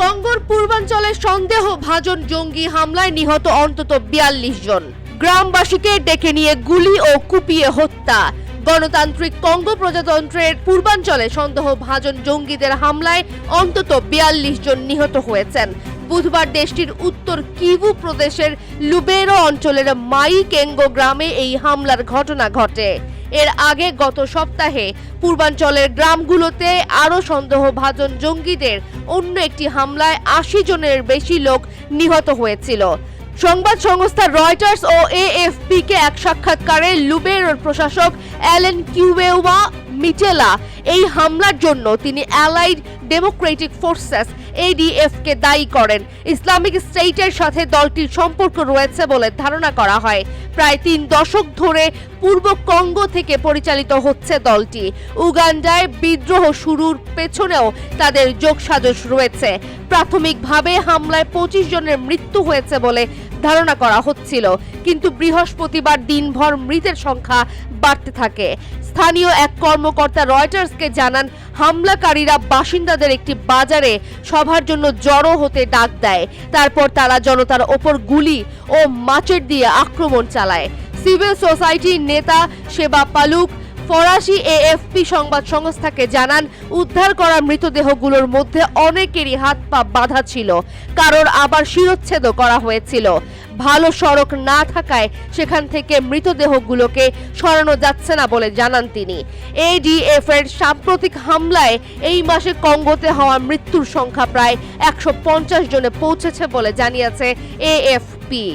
কঙ্গোর পূর্বাঞ্চলে সন্দেহ ভাজন জঙ্গি হামলায় নিহত অন্তত বিয়াল্লিশ জন। গ্রামবাসীকে ডেকে নিয়ে গুলি ও কুপিয়ে হত্যা। গণতান্ত্রিক কঙ্গো প্রজাতন্ত্রের পূর্বাঞ্চলে সন্দেহ ভাজন জঙ্গিদের হামলায় অন্তত বিয়াল্লিশ জন নিহত হয়েছেন। বুধবার দেশটির উত্তর কিভু প্রদেশের লুবেরো অঞ্চলের মাই কেঙ্গো গ্রামে এই হামলার ঘটনা ঘটে। এর আগে গত সপ্তাহে পূর্বাঞ্চলের গ্রামগুলোতে আরও সন্দেহভাজন জঙ্গিদের অন্য একটি হামলায় আশি জনের বেশি লোক নিহত হয়েছিল। সংবাদ সংস্থা রয়টার্স ও এএফপিকে এক সাক্ষাৎকারে লুবের প্রশাসক অ্যালেন কিউবেওয়া মিটেলা এই হামলার জন্য তিনি অ্যালাইড ডেমোক্রেটিক ফোর্সেস এডিএফ কে দায়ী করেন। ইসলামিক স্টেটের সাথে দলটির সম্পর্ক রয়েছে বলে ধারণা করা হয়। প্রায় তিন দশক ধরে পূর্ব কঙ্গো থেকে পরিচালিত হচ্ছে দলটি। উগান্ডায় বিদ্রোহ শুরুর পেছনেও তাদের যোগসাজশ রয়েছে। প্রাথমিকভাবে হামলায় পঁচিশ জনের মৃত্যু হয়েছে বলে ধারণা করা হচ্ছিল, কিন্তু বৃহস্পতিবার দিনভর মৃতের সংখ্যা বাড়তে থাকে। স্থানীয় এক কর্মকর্তা রয়টার্সকে জানান, হামলাকারীরা বাসিন্দাদের একটি বাজারে সভার জন্য জড়ো হতে ডাক দেয়। তারপর তারা জনতার ওপর গুলি ও মাচের দিয়ে আক্রমণ চালায়। সিভিল সোসাইটির নেতা সেবা পালুক ফরাসি এএফপি সংবাদ সংস্থাকে জানান, উদ্ধার করা মৃতদেহগুলোর মধ্যে অনেকেরই হাত পা বাঁধা ছিল, কারোর আবার শিরচ্ছেদও করা হয়েছিল। ভালো সড়ক না থাকায় সেখান থেকে মৃতদেহগুলোকে সরানো যাচ্ছে না বলে জানান তিনি। এডিএফ এর সাম্প্রতিক হামলায় এই মাসে কঙ্গোতে হওয়া মৃত্যুর সংখ্যা প্রায় একশো পঞ্চাশ জনে পৌঁছেছে বলে জানিয়েছে এএফপি।